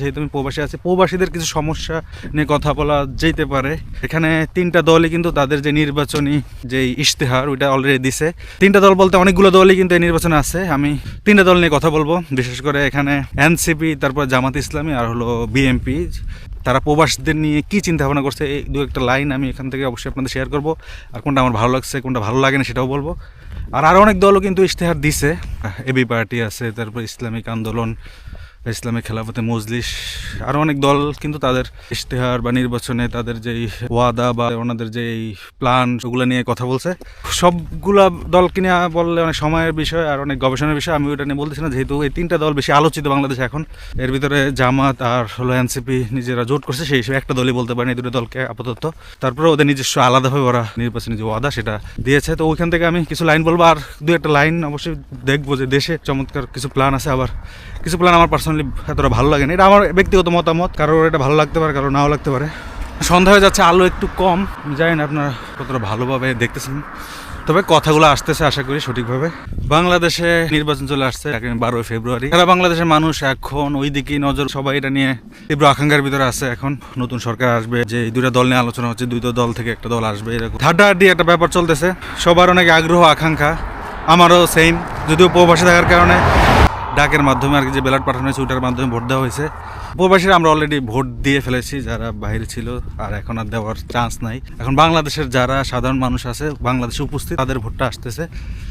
যেহেতু আমি প্রবাসী আছি, প্রবাসীদের কিছু সমস্যা নিয়ে কথা বলা যেতে পারে। এখানে তিনটা দলই কিন্তু তাদের যে নির্বাচনী যে ইশতেহার, ওইটা অলরেডি দিছে। তিনটা দল বলতে অনেকগুলো দলই কিন্তু এই নির্বাচনে আছে। আমি তিনটা দল নিয়ে কথা বলব। বিশেষ করে এখানে এনসিপি তারপর জামাত ইসলামী আর হলো বিএমপি তারা প্রবাসীদের নিয়ে কি চিন্তা ভাবনা করছে, এই দু একটা লাইন আমি এখান থেকে অবশ্যই আপনাদের শেয়ার করব। আর কোনটা আমার ভালো লাগছে, কোনটা ভালো লাগে না সেটাও বলব। আর আরও অনেক দলও কিন্তু ইশতেহার দিছে। এবি পার্টি আছে, তারপর ইসলামিক আন্দোলন ইসলামিক খেলাফতে মজলিস আরও অনেক দল কিন্তু তাদের ইশতেহার বা নির্বাচনে তাদের যে ওয়াদা বা ওনাদের যে প্ল্যান, ওগুলো নিয়ে কথা বলছে। সবগুলা দল কিনে বললে অনেক সময়ের বিষয় আর অনেক গবেষণার বিষয়। আমি ওটা নিয়ে বলতেছি না, যেহেতু এই তিনটা দল বেশি আলোচিত বাংলাদেশে এখন। এর ভিতরে জামাত আর হলো এনসিপি নিজেরা জোট করছে, সেই হিসেবে একটা দলই বলতে পারেন এই দুটো দলকে আপাতত। তারপরে ওদের নিজস্ব আলাদাভাবে ওরা নির্বাচনী যে ওয়াদা সেটা দিয়েছে। তো ওইখান থেকে আমি কিছু লাইন বলব, আর দু একটা লাইন অবশ্যই দেখব যে দেশে চমৎকার কিছু প্ল্যান আছে আবার। কিছু প্ল্যান আমার পার্সোনালি এতটা ভালো লাগে না এটা আমার ব্যক্তিগত মতামত, কারোর এটা ভালো লাগতে পারে কারও নাও লাগতে পারে। সন্ধ্যা হয়ে যাচ্ছে, আলো একটু কম। জানি না আপনারা কতটা ভালোভাবে দেখতেছেন। তবে কথাগুলো আসতেছে আশা করি সঠিকভাবে। বাংলাদেশে নির্বাচন চলে আসছে বারোই ফেব্রুয়ারি। সারা বাংলাদেশের মানুষ এখন ওই দিকেই নজর, সবাই এটা নিয়ে তীব্র আকাঙ্ক্ষার ভিতরে আছে। এখন নতুন সরকার আসবে, যে দুইটা দল নিয়ে আলোচনা হচ্ছে, দুইটা দল থেকে একটা দল আসবে, এরকম। হাড্ডাহাড্ডি একটা ব্যাপার চলতেছে। সবার অনেক আগ্রহ, আকাঙ্ক্ষা। আমারও সেম যদিও প্রবাসী থাকার কারণে। ডাকের মাধ্যমে আর কি যে ব্যালট পাঠানো হয়েছে, ওটার মাধ্যমে ভোট দেওয়া হয়েছে। প্রবাসীরা আমরা অলরেডি ভোট দিয়ে ফেলেছি, যারা বাইরে ছিল, আর এখন আর দেওয়ার চান্স নাই। এখন বাংলাদেশের যারা সাধারণ মানুষ আছে, বাংলাদেশে উপস্থিত, তাদের ভোটটা আসতেছে।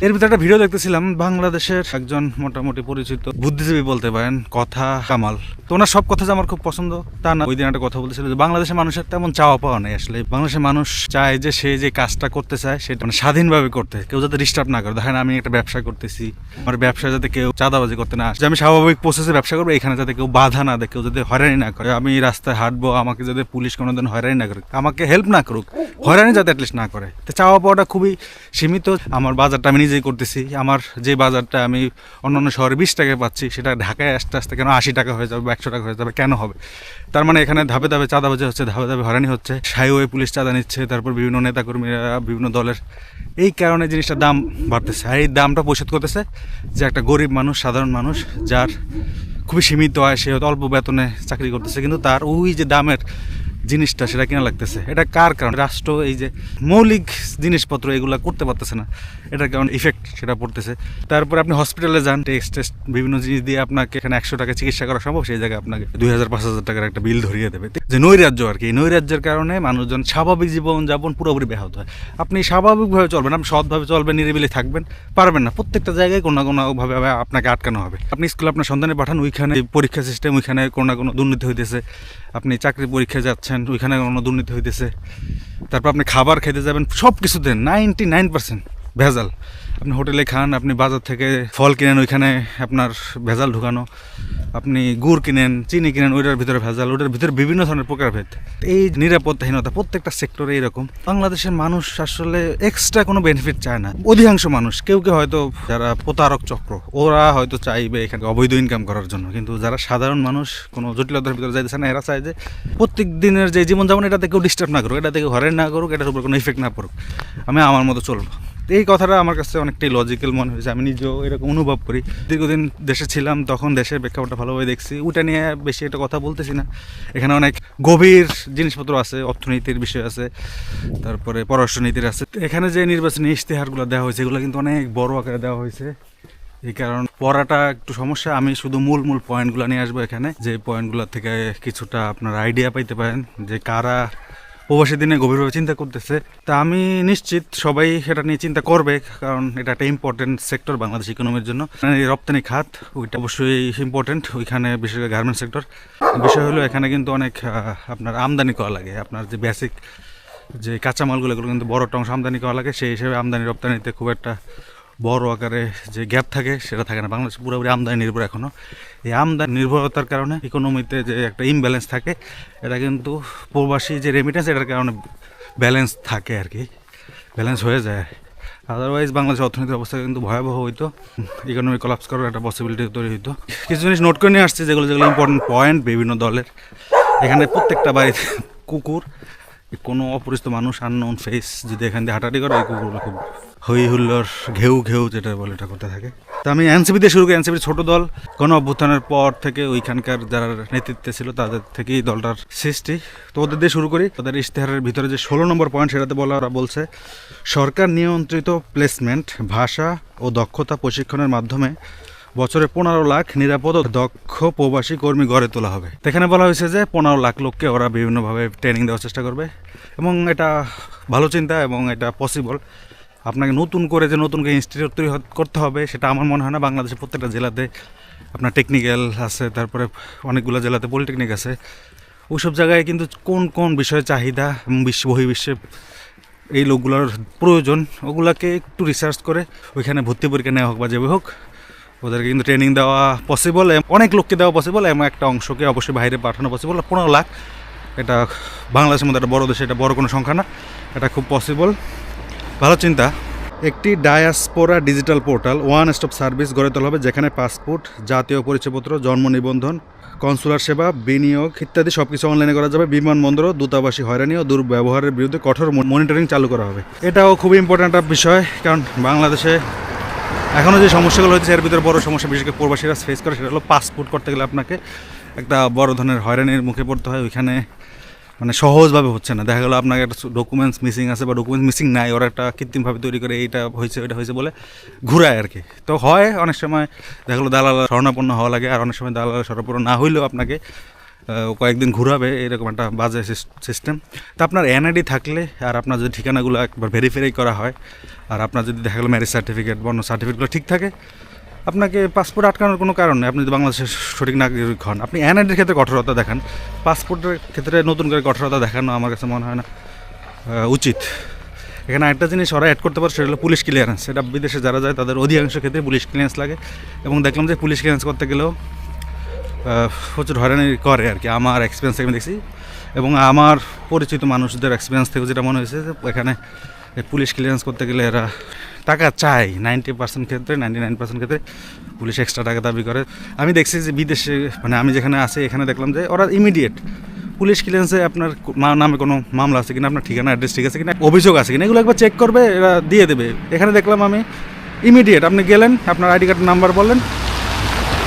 এর ভিতরে একটা ভিডিও দেখতেছিলাম, বাংলাদেশের একজন মোটামুটি পরিচিত, বুদ্ধিজীবী বলতে পারেন, কথা কামাল। তো ওনার সব কথা যে আমার খুব পছন্দ, তা না। ওই দিন একটা কথা বলতেছিল যে, বাংলাদেশের মানুষের তেমন চাওয়া পাওয়া নেই আসলে। বাংলাদেশের মানুষ চায় যে, সে যে কাজটা করতে চায়, সেটা মানে স্বাধীনভাবে করতে। কেউ যাতে ডিস্টার্ব না করে। দেখেন আমি একটা ব্যবসা করতেছি। আমার ব্যবসা যাতে কেউ চাঁদাবাজি করতে না আসে। যে আমি স্বাভাবিক প্রসেসে ব্যবসা করব, এখানে যাতে কেউ বাধা না দেয়, কেউ যাতে হয়রানি না করে। আমি রাস্তায় হাঁটবো, আমাকে যাতে পুলিশ কোনোদিন হয়রানি না করুক, আমাকে হেল্প না করুক, হয়রানি যাতে অ্যাটলিস্ট না করে। তো চাওয়া পাওয়াটা খুবই সীমিত। আমার বাজারটা আমি নিজেই করতেছি। আমার যে বাজারটা আমি অন্যান্য শহরে বিশ টাকায় পাচ্ছি, সেটা ঢাকায় আস্তে আস্তে কেন আশি টাকা হয়ে যাবে, বা একশো টাকা হয়ে যাবে, কেন হবে? তার মানে এখানে ধাপে ধাপে চাঁদা চাঁদাবাজি হচ্ছে, ধাপে ধাপে হয়রানি হচ্ছে। হাইওয়ে পুলিশ চাঁদা নিচ্ছে, তারপর বিভিন্ন নেতাকর্মীরা, বিভিন্ন দলের। এই কারণে জিনিসটার দাম বাড়তেছে। আর এই দামটা পরিশোধ করতেছে যে একটা গরিব মানুষ, সাধারণ মানুষ যার খুবই সীমিত আয় সে অল্প বেতনে চাকরি করতেছে কিন্তু তার ওই যে দামের জিনিসটা সেটা কিনা লাগতেছে? এটা কার কারণ? রাষ্ট্র, এই যে মৌলিক জিনিসপত্র এগুলো করতে পারতেছে না। এটার কারণ ইফেক্ট সেটা পড়তেছে। তারপরে আপনি হসপিটালে যান টেস্ট টেস্ট বিভিন্ন জিনিস দিয়ে আপনাকে এখানে একশো টাকা চিকিৎসা করা সম্ভব, সেই জায়গায় আপনাকে দুই হাজার পাঁচ হাজার টাকার একটা বিল ধরিয়ে দেবে। যে নৈরাজ্য আর কি, এই নৈরাজ্যের কারণে মানুষজন স্বাভাবিক জীবনযাপন পুরোপুরি ব্যাহত হয়। আপনি স্বাভাবিকভাবে চলবেন, আপনি সৎভাবে চলবেন, নিরিবিলি থাকবেন, পারবেন না। প্রত্যেকটা জায়গায় কোনো না কোনোভাবে আপনাকে আটকানো হবে। আপনি স্কুলে আপনার সন্তানে পাঠান, ওইখানে পরীক্ষা সিস্টেম ওইখানে কোনো না কোনো দুর্নীতি হইতেছে। আপনি চাকরি পরীক্ষায় যাচ্ছেন ওইখানে অন্য দুর্নীতি হইতেছে। তারপর আপনি খাবার খেতে যাবেন সব কিছুতে নাইনটি নাইন পার্সেন্ট ভেজাল। আপনি হোটেলে খান, আপনি বাজার থেকে ফল কিনেন, ওইখানে আপনার ভেজাল ঢুকানো। আপনি গুড় কিনেন, চিনি কিনেন, ওইটার ভিতরে ভেজাল ওটার ভিতরে বিভিন্ন ধরনের প্রকারভেদ এই নিরাপত্তাহীনতা প্রত্যেকটা সেক্টরে এরকম। বাংলাদেশের মানুষ আসলে এক্সট্রা কোনো বেনিফিট চায় না। অধিকাংশ মানুষ, কেউ কেউ হয়তো যারা প্রতারক চক্র, ওরা হয়তো চাইবে এখানে অবৈধ ইনকাম করার জন্য। কিন্তু যারা সাধারণ মানুষ, কোনো জটিলতার ভিতরে যাইতেছে না, এরা চায় যে প্রত্যেক দিনের যে জীবনযাপন, এটাতে কেউ ডিস্টার্ব না করুক এটা থেকে হরেন না করুক, এটার উপর কোনো ইফেক্ট না পড়ুক। আমি আমার মতো চলবো। এই কথাটা আমার কাছে অনেকটাই লজিক্যাল মনে হয়েছে। আমি নিজেও এরকম অনুভব করি। দীর্ঘদিন দেশে ছিলাম, তখন দেশের প্রেক্ষাপটটা ভালোভাবে দেখছি। ওটা নিয়ে বেশি একটা কথা বলতেছি না। এখানে অনেক গভীর জিনিসপত্র আছে, অর্থনীতির বিষয় আছে, তারপরে পররাষ্ট্রনীতির আছে। এখানে যে নির্বাচনী ইশতেহারগুলো দেওয়া হয়েছে, এগুলো কিন্তু অনেক বড় আকারে দেওয়া হয়েছে। এই কারণ পড়াটা একটু সমস্যা। আমি শুধু মূল মূল পয়েন্টগুলো নিয়ে আসব এখানে। যে পয়েন্টগুলো থেকে কিছুটা আপনার আইডিয়া পাইতে পারেন যে কারা প্রবাসী দিনে গভীরভাবে চিন্তা করতেছে। তা আমি নিশ্চিত সবাই সেটা নিয়ে চিন্তা করবে, কারণ এটা একটা ইম্পর্টেন্ট সেক্টর বাংলাদেশ ইকোনমির জন্য। মানে এই রপ্তানি খাত, ওইটা অবশ্যই ইম্পর্টেন্ট ওইখানে বিশেষ করে গার্মেন্ট সেক্টর বিষয় হলো এখানে কিন্তু অনেক আপনার আমদানি করা লাগে। আপনার যে বেসিক যে কাঁচামালগুলো, এগুলো কিন্তু বড় একটা অংশ আমদানি করা লাগে, সেই হিসেবে আমদানি রপ্তানিতে খুব একটা বড় আকারে যে গ্যাপ থাকে, সেটা থাকে না। বাংলাদেশ পুরোপুরি আমদানি নির্ভর এখনও এই আমদানি নির্ভরতার কারণে ইকোনমিতে যে একটা ইমব্যালেন্স থাকে, এটা কিন্তু প্রবাসী যে রেমিটেন্স এটার কারণে ব্যালেন্স থাকে আর কি। ব্যালেন্স হয়ে যায়। আদারওয়াইজ বাংলাদেশের অর্থনৈতিক অবস্থা কিন্তু ভয়াবহ হইতো। ইকোনমি কলাপস করার একটা পসিবিলিটি তৈরি হইতো। কিছু জিনিস নোট করে নিয়ে আসছে, যেগুলো যেগুলো ইম্পর্টেন্ট পয়েন্ট বিভিন্ন দলের। এখানে প্রত্যেকটা বাড়িতে কুকুর, কোনো অপরিচিত মানুষ আননোন ফেস যদি এখান দিয়ে হাঁটাহাঁটি করে এই কুকুরগুলো খুব হই হুল্লোর ঘেউ ঘেউ যেটা বলে এটা করতে থাকে। তো আমি এনসিপি দিয়ে শুরু করি এনসিপির ছোট দল। গণ অভ্যুত্থানের পর থেকে ওইখানকার যারা নেতৃত্বে ছিল, তাদের থেকেই দলটার সৃষ্টি। তো ওদের দিয়ে শুরু করি, তাদের ইশতেহারের ভিতরে যে ষোলো নম্বর পয়েন্ট সেটাতে বলা ওরা বলছে, সরকার নিয়ন্ত্রিত প্লেসমেন্ট ভাষা ও দক্ষতা প্রশিক্ষণের মাধ্যমে বছরে পনেরো লাখ নিরাপদ দক্ষ প্রবাসী কর্মী গড়ে তোলা হবে। এখানে বলা হয়েছে যে পনেরো লাখ লোককে ওরা বিভিন্নভাবে ট্রেনিং দেওয়ার চেষ্টা করবে। এবং এটা ভালো চিন্তা এবং এটা পসিবল আপনাকে নতুন করে যে নতুন করে ইনস্টিটিউট তৈরি করতে হবে, সেটা আমার মনে হয় না। বাংলাদেশের প্রত্যেকটা জেলাতে আপনার টেকনিক্যাল আছে, তারপরে অনেকগুলো জেলাতে পলিটেকনিক আছে। ওইসব জায়গায় কিন্তু কোন কোন বিষয়ে চাহিদা, বিশ্ব বহির্বিশ্বে এই লোকগুলোর প্রয়োজন, ওগুলাকে একটু রিসার্চ করে ওইখানে ভর্তি পরীক্ষা নেওয়া হোক বা যেভাবে হোক, ওদেরকে কিন্তু ট্রেনিং দেওয়া পসিবল অনেক লোককে দেওয়া পসিবল এবং একটা অংশকে অবশ্যই বাইরে পাঠানো পসিবল পনেরো লাখ, এটা বাংলাদেশের মধ্যে একটা বড় দেশে, এটা বড় কোনো সংখ্যা না, এটা খুব পসিবল ভালো চিন্তা। একটি diaspora digital portal, one stop service গড়ে তোলা হবে, যেখানে পাসপোর্ট, জাতীয় পরিচয়পত্র জন্ম নিবন্ধন কনসুলার সেবা, বিনিয়োগ ইত্যাদি সব কিছু অনলাইনে করা যাবে। বিমানবন্দর দূতাবাসী হয়রানি ও দুর্ব্যবহারের বিরুদ্ধে কঠোর মনিটরিং চালু করা হবে। এটাও খুবই ইম্পর্ট্যান্ট একটা বিষয়, কারণ বাংলাদেশে এখনও যে সমস্যাগুলো হচ্ছে, এর ভিতরে বড় সমস্যা, বিশেষ করে প্রবাসীরা ফেস করে, সেটা হলো পাসপোর্ট করতে গেলে আপনাকে একটা বড় ধরনের হয়রানির মুখে পড়তে হয়। ওইখানে মানে সহজভাবে হচ্ছে না। দেখা গেলো আপনার একটা ডকুমেন্টস মিসিং আছে বা ডকুমেন্টস মিসিং নাই, ওরা একটা কৃত্রিমভাবে তৈরি করে এইটা হয়েছে, ওইটা হয়েছে বলে ঘুরায় আর কি তো হয় অনেক সময় দেখা গেলো দালাল শরণাপন্ন হওয়া লাগে আর অনেক সময় দালাল শরণাপন্ন না হইলেও আপনাকে কয়েকদিন ঘুরাবে, এরকম একটা বাজে সিস্টেম তা আপনার এনআইডি থাকলে আর আপনার যদি ঠিকানাগুলো একবার ভেরিফাই করা হয়, আর আপনার যদি দেখা গেলো ম্যারেজ সার্টিফিকেট বর্ণ সার্টিফিকেটগুলো ঠিক থাকে আপনাকে পাসপোর্ট আটকানোর কোনো কারণ নেই? আপনি যদি বাংলাদেশের সঠিক নাগরিক হন। আপনি এনআইডির ক্ষেত্রে কঠোরতা দেখান। পাসপোর্টের ক্ষেত্রে নতুন করে কঠোরতা দেখানো আমার কাছে মনে হয় না উচিত। এখানে একটা জিনিস ওরা অ্যাড করতে পারে, সেটা হলো পুলিশ ক্লিয়ারেন্স সেটা বিদেশে যারা যায়, তাদের অধিকাংশ ক্ষেত্রে পুলিশ ক্লিয়ারেন্স লাগে। এবং দেখলাম যে পুলিশ ক্লিয়ারেন্স করতে গেলেও প্রচুর হয়রানি করে আর কি। আমার এক্সপিরিয়েন্স আমি দেখছি। এবং আমার পরিচিত মানুষদের এক্সপিরিয়েন্স থেকে যেটা মনে হয়েছে যে এখানে পুলিশ ক্লিয়ারেন্স করতে গেলে এরা টাকা চায়। নাইনটি পার্সেন্ট ক্ষেত্রে নাইনটি নাইন পার্সেন্ট ক্ষেত্রে পুলিশ এক্সট্রা টাকা দাবি করে। আমি দেখছি যে বিদেশে মানে আমি যেখানে আছি, এখানে দেখলাম যে ওরা ইমিডিয়েট পুলিশ ক্লিয়ারেন্সে আপনার নামে কোনো মামলা আছে কিনা, আপনার ঠিকানা অ্যাড্রেস ঠিক আছে কিনা, অভিযোগ আছে কিনা, এগুলো একবার চেক করবে, এরা দিয়ে দেবে। এখানে দেখলাম আমি ইমিডিয়েট আপনি গেলেন, আপনার আইডি কার্ড নাম্বার বললেন,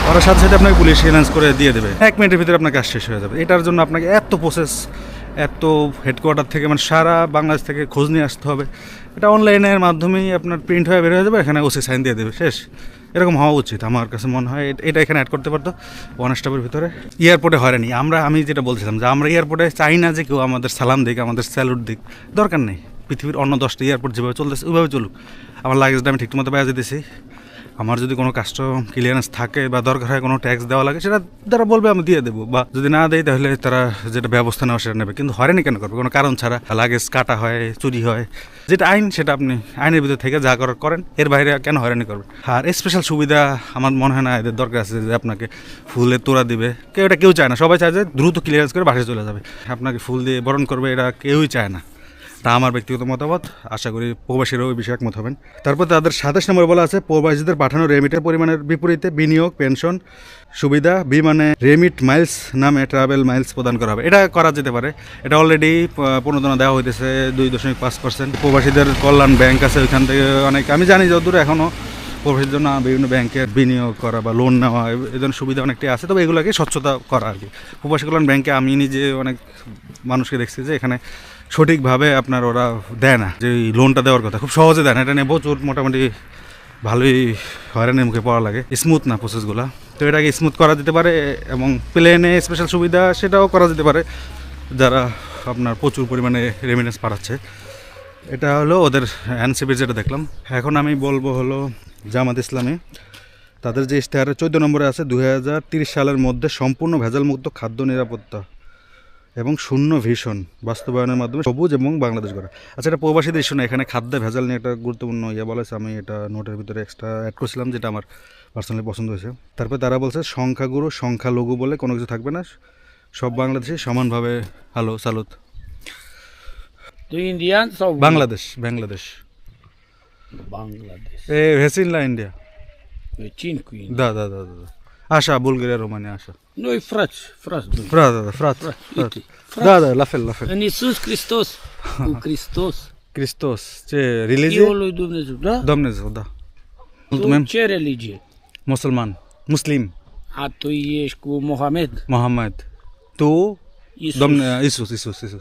ওরা সাথে সাথে আপনাকে পুলিশ ক্লিয়ারেন্স করে দিয়ে দেবে। এক মিনিটের ভিতরে আপনার কাজ শেষ হয়ে যাবে। এটার জন্য আপনাকে এত প্রসেস এত হেডকোয়ার্টার থেকে মানে সারা বাংলাদেশ থেকে খোঁজ নিয়ে আসতে হবে। এটা অনলাইনের মাধ্যমেই আপনার প্রিন্ট হয়ে বের হয়ে যাবে, এখানে ওসি সাইন দিয়ে দেবে, শেষ। এরকম হওয়া উচিত আমার কাছে মনে হয় এটা এখানে অ্যাড করতে পারতো ওয়ান স্টপের ভিতরে। এয়ারপোর্টে হয়রানি, আমরা, আমি যেটা বলছিলাম যে আমরা এয়ারপোর্টে চাই না যে কেউ আমাদের সালাম দিক, আমাদের স্যালুট দিক, দরকার নেই। পৃথিবীর অন্য দশটা এয়ারপোর্ট যেভাবে চলতেছে, ওইভাবে চলুক। আমার লাগেজটা আমি ঠিকমতো বেড়া যেতেছি। আমার যদি কোনো কাস্টম ক্লিয়ারেন্স থাকে বা দরকার হয় কোনো ট্যাক্স দেওয়া লাগে, সেটা তারা বলবে, আমি দিয়ে দেবো। বা যদি না দেয়, তাহলে তারা যেটা ব্যবস্থা নেওয়া, সেটা নেবে। কিন্তু হয়রানি কেন করবে? কোনো কারণ ছাড়া লাগেজ কাটা হয়, চুরি হয়, যেটা আইন, সেটা আপনি আইনের ভিতর থেকে যা করার করেন, এর বাইরে কেন হয়রানি করবেন? আর স্পেশাল সুবিধা আমার মনে হয় না এদের দরকার আছে যে আপনাকে ফুলে তোড়া দিবে। কেউ এটা কেউ চায় না। সবাই চায় যে দ্রুত ক্লিয়ারেন্স করে বাসায় চলে যাবে। আপনাকে ফুল দিয়ে বরণ করবে, এটা কেউই চায় না। তা আমার ব্যক্তিগত মতামত। আশা করি প্রবাসীরাও ওই বিষয়ে একমত হবেন। তারপর তাদের সাতাশ নম্বর বলা আছে, প্রবাসীদের পাঠানো রেমিটের পরিমাণের বিপরীতে বিনিয়োগ, পেনশন, সুবিধা, বিমানে রেমিট মাইলস নামে ট্রাভেল মাইলস প্রদান করা হবে। এটা করা যেতে পারে। এটা অলরেডি প্রণোদনা দেওয়া হইতেছে, দুই দশমিক পাঁচ পার্সেন্ট প্রবাসীদের কল্যাণ ব্যাংক আছে ওইখান থেকে অনেক আমি জানি যতদূর এখনও প্রবাসীর জন্য বিভিন্ন ব্যাংকের বিনিয়োগ করা বা লোন নেওয়া এই ধরনের সুবিধা অনেকটাই আছে। তবে এগুলোকে স্বচ্ছতা করা আর কি। প্রবাসী কল্যাণ ব্যাংকে আমি নিজে অনেক মানুষকে দেখছি যে এখানে সঠিকভাবে আপনার ওরা দেয় না, যে লোনটা দেওয়ার কথা। খুব সহজে দেয় না, এটা নিয়ে প্রচুর মোটামুটি ভালোই হয়রানির মুখে পড়া লাগে। স্মুথ না প্রসেসগুলো তো এটাকে স্মুথ করা যেতে পারে এবং প্লেনে স্পেশাল সুবিধা সেটাও করা যেতে পারে, যারা আপনার প্রচুর পরিমাণে রেমিনেন্স পাঠাচ্ছে। এটা হলো ওদের এনসিপির যেটা দেখলাম। এখন আমি বলব হলো জামাত ইসলামী। তাদের যে ইশতেহারে চোদ্দ নম্বরে আছে দু সালের মধ্যে সম্পূর্ণ ভেজালমুক্ত খাদ্য নিরাপত্তা। এবং শূন্য ভীষণ বাস্তবায়নের মাধ্যমে সবুজ এবং বাংলাদেশ গড়া আচ্ছা এটা প্রবাসীদের ইস্যু না এখানে খাদ্য ভেজাল নিয়ে একটা গুরুত্বপূর্ণ ইয়ে বলেছে আমি এটা নোটের ভিতরে এক্সট্রা অ্যাড করছিলাম যেটা আমার পার্সোনালি পছন্দ হয়েছে তারপর তারা বলছে সংখ্যাগুরু সংখ্যালঘু বলে কোনো কিছু থাকবে না সব বাংলাদেশি সমানভাবে হ্যালো সালুত Indians or Bangladesh Bangladesh Bangladesh? এ ভেসিনলা India. Indians. Da, da, da, da. da. Așa, bulgăre române, așa. Noi frați, frați. Dumnezeu. Frate, da, frate, frate. Uite. Da, da, la fel, la fel. În Iisus Hristos, cu Hristos. Hristos, ce religie? Fiul lui Dumnezeu, da? Dumnezeu, da. Mulțumim. Tu ce religie? Musulman, muslim. A, tu ești cu Mohamed? Mohamed. Tu? Iisus. Domne, Iisus, Iisus, Iisus.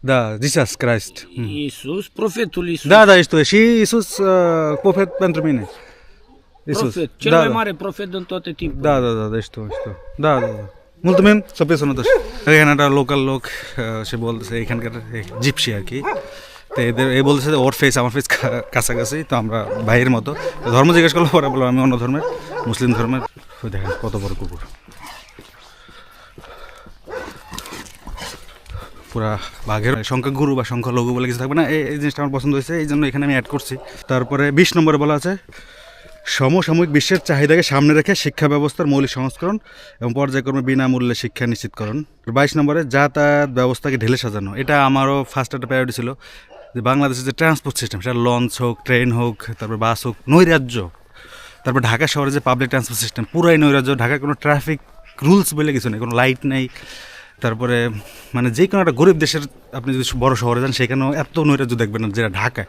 Da, Jesus Christ. Hmm. Iisus, profetul Iisus. Da, da, ești tu. Și Iisus, uh, profet pentru mine. Isus. Profet, cel da, mai da. mare profet din toate timpul. Da, da, da, da, ești tu, ești. Da, da, da. Mulțumim, să fie sănătoși। এখানে একটা local লোক সে বলতেছে এখানকার gypsy আর কি তো এদের এ বলতেছে যে ওর ফেস আমার ফেস কাছাকাছি তো আমরা ভাইয়ের মতো ধর্ম জিজ্ঞেস করলে পরে বললাম আমি অন্য ধর্মের মুসলিম ধর্মের দেখেন কত বড় কুকুর পুরা বাঘের সংখ্যাগুরু বা সংখ্যালঘু বলে কিছু থাকবে না এই জিনিসটা আমার পছন্দ হয়েছে এই জন্য এখানে আমি অ্যাড করছি তারপরে বিশ নম্বরে বলা আছে সমসাময়িক বিশ্বের চাহিদাকে সামনে রেখে শিক্ষা ব্যবস্থার মৌলিক সংস্করণ এবং পর্যায়ক্রমে বিনামূল্যে শিক্ষা নিশ্চিতকরণ। বাইশ নম্বরে যাতায়াত ব্যবস্থাকে ঢেলে সাজানো। এটা আমারও ফার্স্ট একটা প্রায়োরিটি ছিল যে বাংলাদেশের যে ট্রান্সপোর্ট সিস্টেম সেটা লঞ্চ হোক ট্রেন হোক, তারপর বাস হোক, নৈরাজ্য। তারপর ঢাকা শহরে যে পাবলিক ট্রান্সপোর্ট সিস্টেম পুরাই নৈরাজ্য। ঢাকায় কোনো ট্রাফিক রুলস বলে কিছু নেই, কোনো লাইট নেই। তারপরে মানে যে কোনো একটা গরিব দেশের আপনি যদি বড় শহরে যান, সেখানেও এত নৈরাজ্য দেখবেন না যেটা ঢাকায়।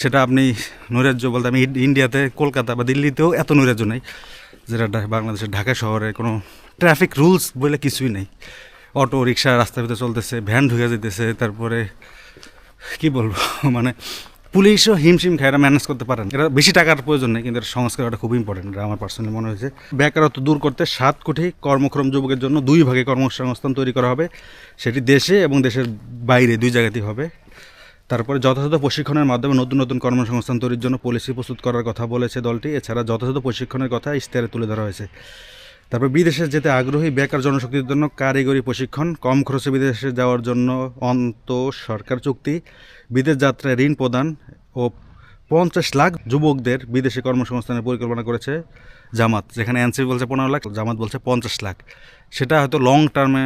সেটা আপনি নৈরাজ্য বলতে আমি ইন্ডিয়াতে, কলকাতা বা দিল্লিতেও এত নৈরাজ্য নেই যেটা বাংলাদেশের ঢাকা শহরে কোনো ট্রাফিক রুলস বলে কিছুই নেই। অটো রিক্সা রাস্তার ভিতরে চলতেছে ভ্যান ঢুকে যেতেছে, তারপরে কি বলব মানে পুলিশও হিমশিম খায় এরা ম্যানেজ করতে পারেন। এরা বেশি টাকার প্রয়োজন নেই, কিন্তু সংস্কার এটা খুব ইম্পর্টেন্ট এটা আমার পার্সোনালি মনে হয়েছে। বেকারত্ব দূর করতে সাত কোটি কর্মক্ষম যুবকের জন্য দুই ভাগে কর্মসংস্থান তৈরি করা হবে। সেটি দেশে এবং দেশের বাইরে দুই জায়গাতেই হবে। তারপরে যথাযথ প্রশিক্ষণের মাধ্যমে নতুন নতুন কর্মসংস্থান তৈরির জন্য পলিসি প্রস্তুত করার কথা বলেছে দলটি। এছাড়া যথাযথ প্রশিক্ষণের কথা ইশতেহারে তুলে ধরা হয়েছে। তারপর বিদেশে যেতে আগ্রহী বেকার জনশক্তির জন্য কারিগরি প্রশিক্ষণ, কম খরচে বিদেশে যাওয়ার জন্য অন্ত সরকার চুক্তি, বিদেশ যাত্রায় ঋণ প্রদান ও পঞ্চাশ লাখ যুবকদের বিদেশে কর্মসংস্থানের পরিকল্পনা করেছে জামাত, যেখানে এনসিপি বলছে পনেরো লাখ, জামাত বলছে পঞ্চাশ লাখ। সেটা হয়তো লং টার্মে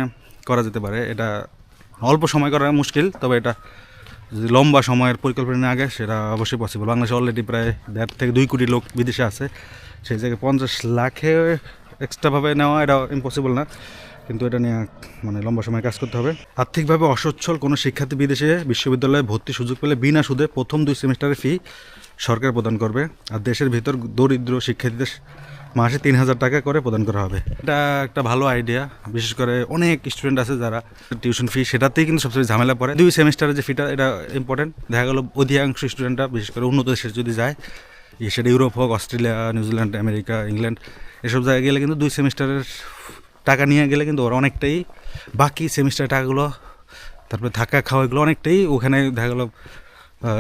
করা যেতে পারে, এটা অল্প সময় করা মুশকিল, তবে এটা যদি লম্বা সময়ের পরিকল্পনা না আগে, সেটা অবশ্যই পসিবল বাংলাদেশে অলরেডি প্রায় দেড় থেকে দুই কোটি লোক বিদেশে আছে। সেই জায়গায় পঞ্চাশ লাখে এক্সট্রাভাবে নেওয়া এটা ইম্পসিবল না। কিন্তু এটা নিয়ে মানে লম্বা সময় কাজ করতে হবে। আর্থিকভাবে অসচ্ছল কোনো শিক্ষার্থী বিদেশে বিশ্ববিদ্যালয়ে ভর্তি সুযোগ পেলে বিনা সুদে প্রথম দুই সেমিস্টারের ফি সরকার প্রদান করবে। আর দেশের ভিতর দরিদ্র শিক্ষার্থীদের মাসে তিন হাজার টাকা করে প্রদান করা হবে। এটা একটা ভালো আইডিয়া বিশেষ করে অনেক স্টুডেন্ট আছে যারা টিউশন ফি সেটাতেই কিন্তু সবচেয়ে ঝামেলা পড়ে। দুই সেমিস্টারের যে ফিটা এটা ইম্পর্টেন্ট দেখা গেলো অধিকাংশ স্টুডেন্টরা বিশেষ করে উন্নত দেশে যদি যায় ইয়ে সেটা ইউরোপ হোক, অস্ট্রেলিয়া নিউজিল্যান্ড আমেরিকা, ইংল্যান্ড, এসব জায়গায় গেলে কিন্তু দুই সেমিস্টারের টাকা নিয়ে গেলে কিন্তু ওরা অনেকটাই বাকি সেমিস্টারের টাকাগুলো, তারপরে থাকা খাওয়া এগুলো অনেকটাই ওখানে দেখা গেলো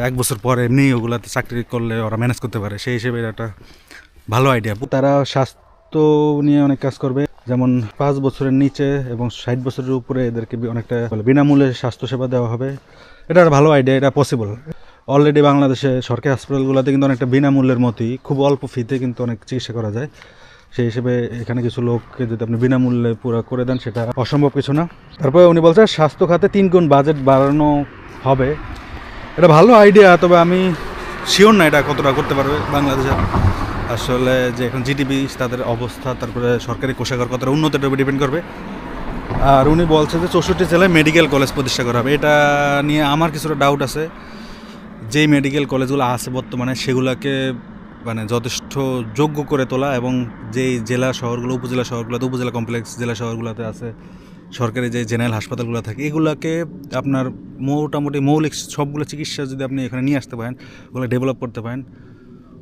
এক বছর পরে এমনি ওগুলাতে চাকরি করলে ওরা ম্যানেজ করতে পারে। সেই হিসেবে একটা ভালো আইডিয়া তারা স্বাস্থ্য নিয়ে অনেক কাজ করবে। যেমন পাঁচ বছরের নিচে এবং ষাট বছরের উপরে এদেরকে অনেকটা বিনামূল্যে স্বাস্থ্যসেবা দেওয়া হবে। এটা ভালো আইডিয়া এটা পসিবল অলরেডি বাংলাদেশে সরকারি হসপিটালগুলোতে কিন্তু অনেকটা বিনামূল্যের মতোই, খুব অল্প ফিতে কিন্তু অনেক চিকিৎসা করা যায়। সেই হিসেবে এখানে কিছু লোককে যদি আপনি বিনামূল্যে পুরো করে দেন, সেটা অসম্ভব কিছু না। তারপরে উনি বলছেন স্বাস্থ্য খাতে তিন গুণ বাজেট বাড়ানো হবে। এটা ভালো আইডিয়া তবে আমি শিওর না এটা কতটা করতে পারবে বাংলাদেশের? আসলে যে এখন জিডিপি তাদের অবস্থা, তারপরে সরকারি কোষাগার কতটা উন্নত এটার উপর ডিপেন্ড করবে। আর উনি বলছে যে চৌষট্টি জেলায় মেডিকেল কলেজ প্রতিষ্ঠা করা হবে। এটা নিয়ে আমার কিছুটা ডাউট আছে। যেই মেডিকেল কলেজগুলো আছে বর্তমানে, সেগুলোকে মানে যথেষ্ট যোগ্য করে তোলা এবং যেই জেলা শহরগুলো, উপজেলা শহরগুলোতে, উপজেলা কমপ্লেক্স জেলা শহরগুলোতে আছে সরকারি যে জেনারেল হাসপাতালগুলো থাকে, এগুলোকে আপনার মোটামুটি মৌলিক সবগুলো চিকিৎসা যদি আপনি এখানে নিয়ে আসতে পারেন, ওগুলো ডেভেলপ করতে পারেন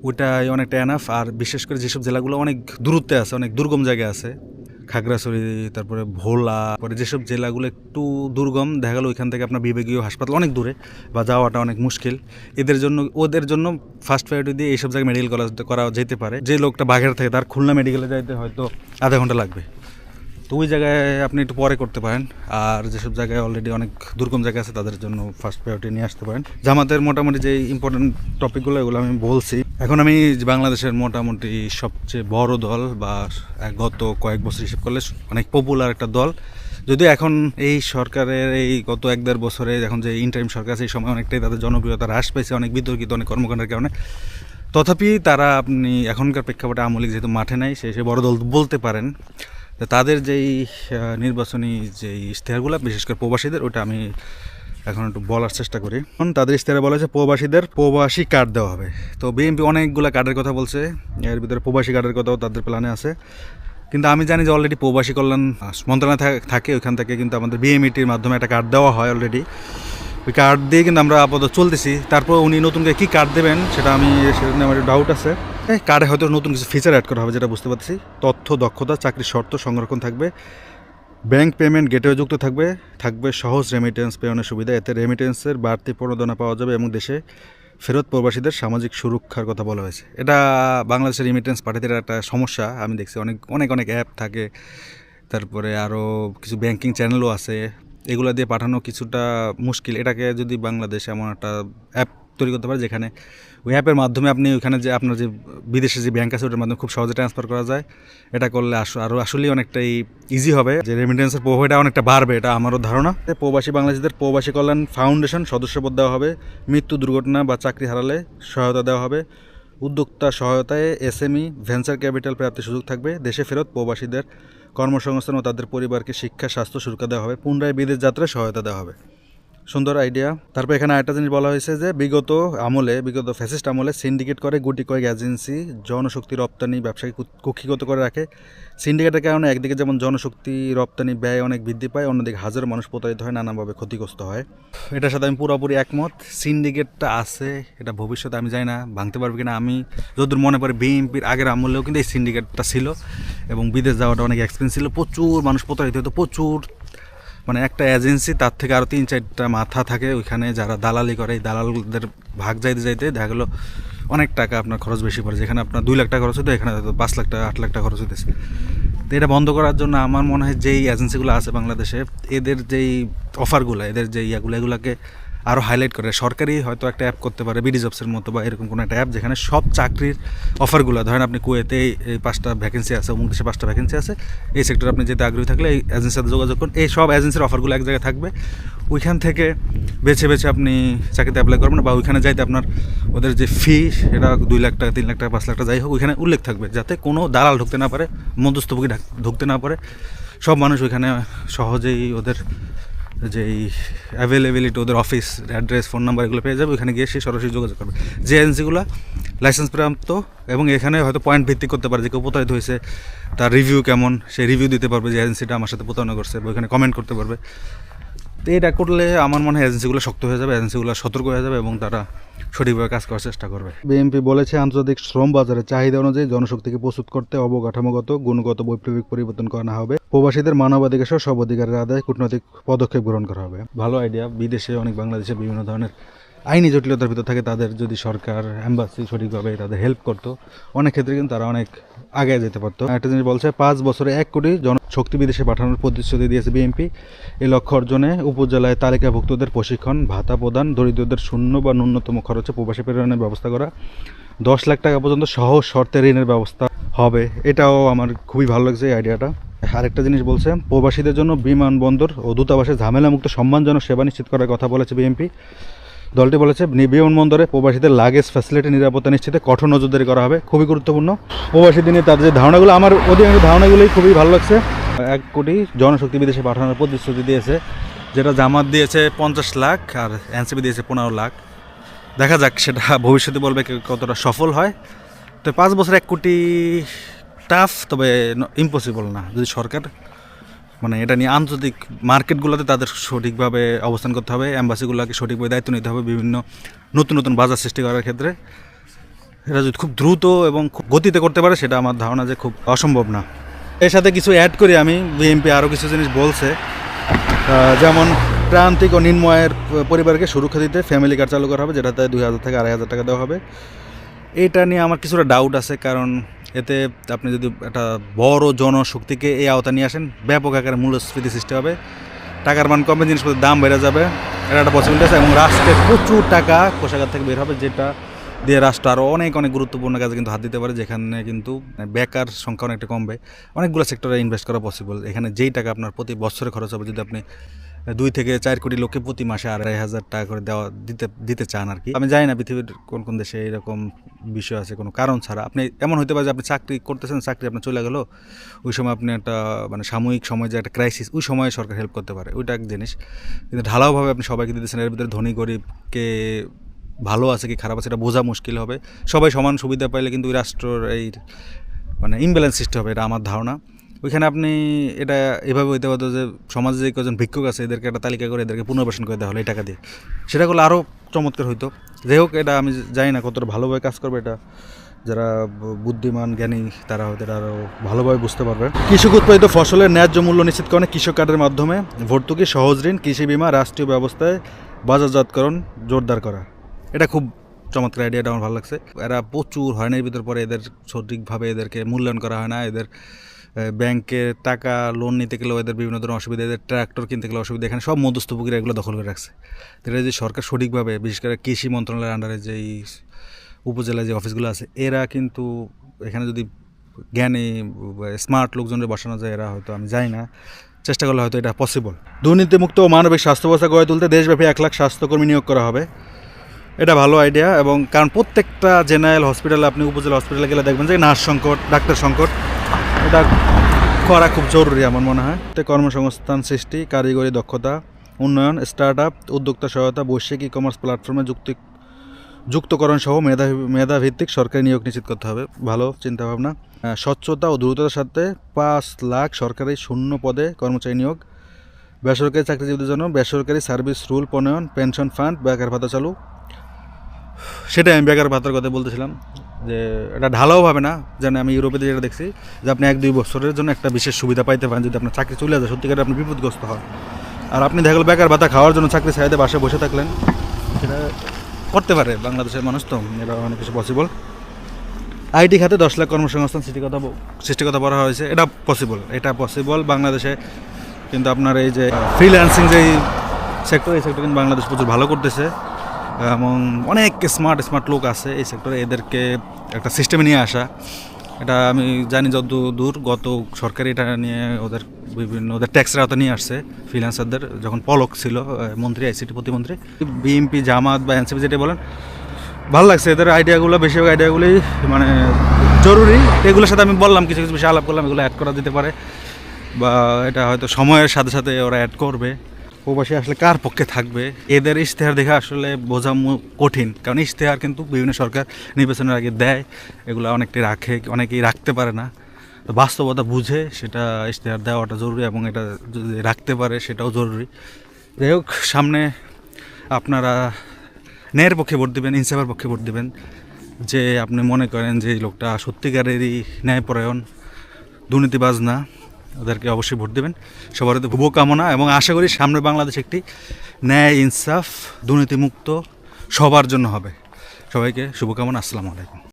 ওটাই অনেকটা এনাফ আর বিশেষ করে যেসব জেলাগুলো অনেক দূরত্বে আছে, অনেক দুর্গম জায়গায় আছে, খাগড়াছড়ি, তারপরে ভোলা পরে যেসব জেলাগুলো একটু দুর্গম, দেখা গেলো ওইখান থেকে আপনার বিভাগীয় হাসপাতাল অনেক দূরে বা যাওয়াটা অনেক মুশকিল। এদের জন্য, ওদের জন্য ফার্স্ট প্রায়োরিটি দিয়ে এইসব জায়গায় মেডিকেল কলেজ করা যেতে পারে। যে লোকটা বাঘের থাকে, তার খুলনা মেডিকেলে যাইতে হয়তো আধা ঘণ্টা লাগবে। তো ওই জায়গায় আপনি একটু পরে করতে পারেন। আর যেসব জায়গায় অলরেডি অনেক দুর্গম জায়গা আছে, তাদের জন্য ফার্স্ট প্রায়োরিটি নিয়ে আসতে পারেন। জামাতের মোটামুটি যে ইম্পর্টেন্ট টপিকগুলো এগুলো আমি বলছি। এখন আমি বাংলাদেশের মোটামুটি সবচেয়ে বড় দল বা গত কয়েক বছর হিসেব করলে অনেক পপুলার একটা দল। যদিও এখন এই সরকারের এই গত এক দেড় বছরে এখন যে ইন্টারিম সরকার এই সময় অনেকটাই তাদের জনপ্রিয়তা হ্রাস পেয়েছে অনেক বিতর্কিত, অনেক কর্মকাণ্ডের কারণে। তথাপি তারা আপনি এখনকার প্রেক্ষাপটে আমলিক যেহেতু মাঠে নাই সে সে বড় দল বলতে পারেন। তাদের যেই নির্বাচনী যেই ইশতেহারগুলো, বিশেষ করে প্রবাসীদের, ওটা আমি এখন একটু বলার চেষ্টা করি। এখন তাদের ইস্তারে বলা হয়েছে প্রবাসীদের প্রবাসী কার্ড দেওয়া হবে। তো বিএনপি অনেকগুলো কার্ডের কথা বলছে, এর ভিতরে প্রবাসী কার্ডের কথাও তাদের প্ল্যানে আছে। কিন্তু আমি জানি যে অলরেডি প্রবাসী কল্যাণ মন্ত্রণালয় থাকে, ওইখান থেকে কিন্তু আমাদের বিএমইটির মাধ্যমে একটা কার্ড দেওয়া হয় অলরেডি ওই কার্ড দিয়ে কিন্তু আমরা আপাতত চলতেছি। তারপর উনি নতুন করে কী কার্ড দেবেন, সেটা আমি, সেটা নিয়ে আমার ডাউট আছে। এই কার্ডে হয়তো নতুন কিছু ফিচার অ্যাড করা হবে, যেটা বুঝতে পারছি তথ্য, দক্ষতা, চাকরির শর্ত সংরক্ষণ থাকবে। ব্যাংক পেমেন্ট গেটওয়ে যুক্ত থাকবে। থাকবে সহজ রেমিটেন্স পেমেন্টের সুবিধা। এতে রেমিটেন্সের বাড়তি প্রণোদনা পাওয়া যাবে এবং দেশে ফেরত প্রবাসীদের সামাজিক সুরক্ষার কথা বলা হয়েছে। এটা বাংলাদেশের রেমিটেন্স পাঠাতে একটা সমস্যা। আমি দেখছি অনেক অনেক অনেক অ্যাপ থাকে। তারপরে আরও কিছু ব্যাংকিং চ্যানেলও আছে। এগুলো দিয়ে পাঠানো কিছুটা মুশকিল। এটাকে যদি বাংলাদেশ এমন একটা অ্যাপ তৈরি করতে পারে, যেখানে ওই অ্যাপের মাধ্যমে আপনি ওইখানে যে আপনার যে বিদেশে যে ব্যাঙ্ক আছে, ওটার মাধ্যমে খুব সহজে ট্রান্সফার করা যায়। এটা করলে আস- আরও আসলেই অনেকটাই ইজি হবে। যে রেমিটেন্সের প্রভাবটা অনেকটা বাড়বে, এটা আমারও ধারণা। প্রবাসী বাংলাদেশিদের প্রবাসী কল্যাণ ফাউন্ডেশন সদস্যপদ দেওয়া হবে। মৃত্যু দুর্ঘটনা বা চাকরি হারালে সহায়তা দেওয়া হবে। উদ্যোক্তা সহায়তায় এসএমই ভেঞ্চার ক্যাপিটাল প্রাপ্তির সুযোগ থাকবে। দেশে ফেরত প্রবাসীদের কর্মসংস্থান ও তাদের পরিবারকে শিক্ষা, স্বাস্থ্য সুরক্ষা দেওয়া হবে। পুনরায় বিদেশ যাত্রায় সহায়তা দেওয়া হবে। সুন্দর আইডিয়া তারপর এখানে আরেকটা জিনিস বলা হয়েছে যে, বিগত আমলে, বিগত ফ্যাসিস্ট আমলে সিন্ডিকেট করে গুটি কয়েক এজেন্সি জনশক্তি রপ্তানি ব্যবসাকে কুক্ষিগত করে রাখে। সিন্ডিকেটের কারণে একদিকে যেমন জনশক্তি রপ্তানি ব্যয় অনেক বৃদ্ধি পায়, অন্যদিকে হাজার মানুষ প্রতারিত হয় নানাভাবে ক্ষতিগ্রস্ত হয়। এটার সাথে আমি পুরোপুরি একমত। সিন্ডিকেটটা আছে, এটা ভবিষ্যতে আমি জানি না, ভাঙতে পারবে কিনা আমি যতদূর মনে পড়ে বিএনপির আগের আমলেও কিন্তু এই সিন্ডিকেটটা ছিল এবং বিদেশ যাওয়াটা অনেক এক্সপেন্স ছিল। প্রচুর মানুষ প্রতারিত হতো, প্রচুর মানে একটা এজেন্সি তার থেকে আরও তিন চারটা মাথা থাকে ওইখানে যারা দালালি করে। এই দালালদের ভাগ যাইতে যাইতে দেখা গেলো অনেক টাকা আপনার খরচ বেশি পড়ে। যেখানে আপনার দুই লাখ টাকা খরচ হতো এখানে হয়তো পাঁচ লাখ টাকা, আট লাখ টাকা খরচ হইতেছে। তো এটা বন্ধ করার জন্য আমার মনে হয় যেই এজেন্সিগুলো আছে বাংলাদেশে, এদের যেই অফারগুলো এদের যে ইয়াগুলো এগুলোকে আরও হাইলাইট করে। সরকারি হয়তো একটা অ্যাপ করতে পারে বিডি জবসের মতো বা এরকম কোনো একটা অ্যাপ যেখানে সব চাকরির অফারগুলো ধরেন আপনি কুয়েতে এই- পাঁচটা ভ্যাকেন্সি আছে, অমুক দেশে পাঁচটা ভ্যাকেন্সি আছে, এই সেক্টরে আপনি যেতে আগ্রহী থাকলে এই এজেন্সির সাথে যোগাযোগ করুন। এই সব এজেন্সির অফারগুলো এক জায়গায় থাকবে। ওইখান থেকে বেছে বেছে আপনি চাকরিতে অ্যাপ্লাই করবেন বা ওইখানে যাইতে আপনার ওদের যে ফি সেটা দুই লাখ টাকা, তিন লাখ টাকা, পাঁচ লাখ টাকা, যাই হোক, ওইখানে উল্লেখ থাকবে যাতে কোনো দালাল ঢুকতে না পারে মধ্যস্থভোগী ঢাক- ঢুকতে না পারে। সব মানুষ ওইখানে সহজেই ওদের যেই অ্যাভেলেবিলিটি ওদের অফিস অ্যাড্রেস ফোন নাম্বার এগুলো পেয়ে যাবে ওইখানে গিয়ে সে সরাসরি যোগাযোগ করবে। যে এজেন্সিগুলো লাইসেন্স প্রাপ্ত এবং এখানে হয়তো পয়েন্ট ভিত্তিক করতে পারে যে কেউ প্রতারিত হয়েছে, তার রিভিউ কেমন সেই রিভিউ দিতে পারবে যে এজেন্সিটা আমার সাথে প্রতারণা করছে, বা ওইখানে কমেন্ট করতে পারবে। তো এটা করলে আমার মনে হয় এজেন্সিগুলো শক্ত হয়ে যাবে এজেন্সিগুলো সতর্ক হয়ে যাবে এবং তারা সঠিকভাবে কাজ করার চেষ্টা করবে। বিএমপি বলেছে আন্তর্জাতিক শ্রম বাজারের চাহিদা অনুযায়ী জনশক্তিকে প্রস্তুত করতে অবকাঠামোগত গুণগত বৈপ্লবিক পরিবর্তন করা হবে। প্রবাসীদের মানবাধিকার সহ সব অধিকারের আদায় কূটনৈতিক পদক্ষেপ গ্রহণ করা হবে। ভালো আইডিয়া বিদেশে অনেক বাংলাদেশে বিভিন্ন ধরনের আইনি জটিলতার ভিতর থাকে তাদের যদি সরকার অ্যাম্বাসি সঠিকভাবে তাদের হেল্প করতো, অনেক ক্ষেত্রে কিন্তু তারা অনেক আগে যেতে পারতো। একটা জিনিস বলছে, পাঁচ বছরে এক কোটি জনশক্তি বিদেশে পাঠানোর প্রতিশ্রুতি দিয়েছে বিএনপি এই লক্ষ্য অর্জনে উপজেলায় তালিকাভুক্তদের প্রশিক্ষণ, ভাতা প্রদান, দরিদ্রদের শূন্য বা ন্যূনতম খরচে প্রবাসী প্রেরণের ব্যবস্থা করা, দশ লাখ টাকা পর্যন্ত সহজ শর্তে ঋণের ব্যবস্থা হবে। এটাও আমার খুবই ভালো লাগছে এই আইডিয়াটা আরেকটা জিনিস বলছে, প্রবাসীদের জন্য বিমানবন্দর ও দূতাবাসে ঝামেলামুক্ত সম্মানজনক সেবা নিশ্চিত করার কথা বলেছে বিএনপি দলটি বলেছে বিমানবন্দরে প্রবাসীদের লাগেজ ফ্যাসিলিটি নিরাপত্তা নিশ্চিতে কঠোর নজরদারি করা হবে। খুবই গুরুত্বপূর্ণ। প্রবাসী দিনে তাদের যে ধারণাগুলো, আমার অধিকাংশ ধারণাগুলোই খুবই ভালো লাগছে। এক কোটি জনশক্তি বিদেশে পাঠানোর প্রতিশ্রুতি দিয়েছে, যেটা জামাত দিয়েছে পঞ্চাশ লাখ আর এনসিপি দিয়েছে পনেরো লাখ। দেখা যাক সেটা ভবিষ্যতে বলবে কতটা সফল হয়। তো পাঁচ বছর এক কোটি টাফ তবে ইম্পসিবল না। যদি সরকার মানে এটা নিয়ে আন্তর্জাতিক মার্কেটগুলোতে তাদের সঠিকভাবে অবস্থান করতে হবে অ্যাম্বাসিগুলোকে সঠিকভাবে দায়িত্ব নিতে হবে বিভিন্ন নতুন নতুন বাজার সৃষ্টি করার ক্ষেত্রে। এটা যদি খুব দ্রুত এবং খুব গতিতে করতে পারে, সেটা আমার ধারণা যে খুব অসম্ভব না। এর সাথে কিছু অ্যাড করি আমি, বিএনপি আরও কিছু জিনিস বলছে। যেমন প্রান্তিক ও নিম্নয়ের পরিবারকে সুরক্ষা দিতে ফ্যামিলি কার্ড চালু করা হবে, যেটাতে দুই হাজার থেকে আড়াই হাজার টাকা দেওয়া হবে। এটা নিয়ে আমার কিছুটা ডাউট আছে, কারণ এতে আপনি যদি একটা বড় জনশক্তিকে এই আওতা নিয়ে আসেন, ব্যাপক আকারে মূল্যস্ফীতি সৃষ্টি হবে। টাকার মান কমে জিনিসপত্রের দাম বেড়ে যাবে। এটা একটা পসিবিলিটি আছে এবং রাষ্ট্রের প্রচুর টাকা কোষাগার থেকে বের হবে, যেটা দিয়ে রাষ্ট্র আরও অনেক অনেক গুরুত্বপূর্ণ কাজে কিন্তু হাত দিতে পারে, যেখানে কিন্তু বেকার সংখ্যা অনেকটা কমবে। অনেকগুলো সেক্টরে ইনভেস্ট করা পসিবল এখানে যেই টাকা আপনার প্রতি বছরে খরচ হবে, যদি আপনি দুই থেকে চার কোটি লোককে প্রতি মাসে আড়াই হাজার টাকা করে দেওয়া, দিতে দিতে চান আর কি। আমি জানি না পৃথিবীর কোন কোন দেশে এরকম বিষয় আছে, কোনো কারণ ছাড়া। আপনি, এমন হতে পারে যে আপনি চাকরি করতেছেন, চাকরি আপনার চলে গেলো, ওই সময় আপনি একটা মানে সাময়িক সময় যে একটা ক্রাইসিস ওই সময় সরকার হেল্প করতে পারে, ওইটা এক জিনিস। কিন্তু ঢালাওভাবে আপনি সবাইকে দিতেছেন, এর ভিতরে ধনী গরিবকে ভালো আছে, কি খারাপ আছে, এটা বোঝা মুশকিল হবে। সবাই সমান সুবিধা পাইলে কিন্তু ওই রাষ্ট্রর এই মানে ইমব্যালেন্স সৃষ্টি হবে, এটা আমার ধারণা। ওইখানে আপনি এটা এভাবে হইতে পারতো যে সমাজে যে কজন ভিক্ষুক আছে, এদেরকে একটা তালিকা করে এদেরকে পুনর্বাসন করে দেওয়া হলো এই টাকা দিয়ে। সেটা করলে আরও চমৎকার হইতো। যাই হোক, এটা আমি জানি না কতটা ভালোভাবে কাজ করবে এটা। যারা বুদ্ধিমান, জ্ঞানী, তারা হয়তো এটা আরও ভালোভাবে বুঝতে পারবে। কৃষক উৎপাদিত ফসলের ন্যায্য মূল্য নিশ্চিত নিশ্চিতকরণে কৃষক কার্ডের মাধ্যমে ভর্তুকি, সহজ ঋণ, কৃষি বিমা, রাষ্ট্রীয় ব্যবস্থায় বাজারজাতকরণ জোরদার করা। এটা খুব চমৎকার আইডিয়াটা আমার ভালো লাগছে। এরা প্রচুর হয়রানির ভিতর পরে এদের সঠিকভাবে এদেরকে মূল্যায়ন করা হয় না, এদের ব্যাংকে টাকা লোন নিতে গেলেও এদের বিভিন্ন ধরনের অসুবিধা, এদের ট্র্যাক্টর কিনতে গেলে অসুবিধা। এখানে সব মধ্যস্থভোগীরা এগুলো দখল করে রাখছে। এটা যে সরকার সঠিকভাবে, বিশেষ করে কৃষি মন্ত্রণালয়ের আন্ডারে যেই উপজেলায় যে অফিসগুলো আছে, এরা কিন্তু এখানে যদি জ্ঞানী স্মার্ট লোকজনের বসানো যায়, এরা হয়তো, আমি জানি না, চেষ্টা করলে হয়তো এটা পসিবল দুর্নীতিমুক্ত ও মানবিক স্বাস্থ্য ব্যবস্থা গড়ে তুলতে দেশব্যাপী এক লাখ স্বাস্থ্যকর্মী নিয়োগ করা হবে। এটা ভালো আইডিয়া এবং কারণ প্রত্যেকটা জেনারেল হসপিটালে আপনি উপজেলা হসপিটালে গেলে দেখবেন যে নার্স সংকট, ডাক্তার সংকট, এটা করা খুব জরুরি আমার মনে হয়। এতে কর্মসংস্থান সৃষ্টি, কারিগরি দক্ষতা, উন্নয়ন স্টার্ট আপ উদ্যোক্তা সহায়তা, বৈশ্বিক ই কমার্স প্ল্যাটফর্মে যুক্তি, যুক্তকরণ সহ মেধা, মেধাভিত্তিক সরকারি নিয়োগ নিশ্চিত করতে হবে। ভালো চিন্তাভাবনা। স্বচ্ছতা ও দ্রুততার সাথে পাঁচ লাখ সরকারি শূন্য পদে কর্মচারী নিয়োগ। বেসরকারি চাকরিজীবীদের জন্য বেসরকারি সার্ভিস রুল প্রণয়ন, পেনশন ফান্ড, বেকার ভাতা চালু। সেটাই আমি বেকার ভাতার কথা বলতেছিলাম, যে এটা ঢালাও ভাবে না, যেন আমি ইউরোপে যেটা দেখছি, যে আপনি এক দুই বছরের জন্য একটা বিশেষ সুবিধা পাইতে পারেন যদি আপনার চাকরি চলে যায়। সত্যিকারে আপনি বিপদগ্রস্ত হন। আর আপনি দেখা গেলো বেকার ভাতা খাওয়ার জন্য চাকরি ছাড়াতে বাসায় বসে থাকলেন, সেটা করতে পারে বাংলাদেশের মানুষ তো, এটা অনেক কিছু পসিবল আইটি খাতে দশ লাখ কর্মসংস্থান সৃষ্টি কথা সৃষ্টি কথা বলা হয়েছে, এটা পসিবল এটা পসিবল বাংলাদেশে। কিন্তু আপনার এই যে ফ্রিল্যান্সিং যে সেক্টর এই সেক্টর কিন্তু বাংলাদেশ প্রচুর ভালো করতেছে। এবং অনেক স্মার্ট স্মার্ট লোক আছে এই সেক্টরে এদেরকে একটা সিস্টেমে নিয়ে আসা। এটা আমি জানি যত দূর, গত সরকারি এটা নিয়ে ওদের বিভিন্ন, ওদের ট্যাক্সের আওতা নিয়ে আসছে ফ্রিল্যান্সারদের যখন পলক ছিল মন্ত্রী আইসিটি প্রতিমন্ত্রী বিএমপি জামাত বা এনসিপি যেটা বলেন, ভালো লাগছে এদের আইডিয়াগুলো বেশিরভাগ আইডিয়াগুলোই মানে জরুরি। এগুলোর সাথে আমি বললাম, কিছু কিছু বিষয় আলাপ করলাম, এগুলো অ্যাড করা যেতে পারে। বা এটা হয়তো সময়ের সাথে সাথে ওরা অ্যাড করবে। প্রবাসী আসলে কার পক্ষে থাকবে? এদের ইশতেহার দেখে আসলে বোঝা কঠিন। কারণ ইশতেহার কিন্তু বিভিন্ন সরকার নির্বাচনের আগে দেয়। এগুলো অনেকটাই রাখে, অনেকেই রাখতে পারে না। তো বাস্তবতা বুঝে সেটা ইশতেহার দেওয়াটা জরুরি এবং এটা যদি রাখতে পারে সেটাও জরুরি। যাই হোক, সামনে আপনারা ন্যায়ের পক্ষে ভোট দেবেন, ইনসাফের পক্ষে ভোট দেবেন। যে আপনি মনে করেন যে এই লোকটা সত্যিকারেরই ন্যায়পরায়ণ, দুর্নীতিবাজ না। ওদেরকে অবশ্যই ভোট দেবেন। সবার তো শুভকামনা এবং আশা করি সামনে বাংলাদেশ একটি ন্যায়, ইনসাফ, দুর্নীতিমুক্ত সবার জন্য হবে। সবাইকে শুভকামনা। আসসালামু আলাইকুম।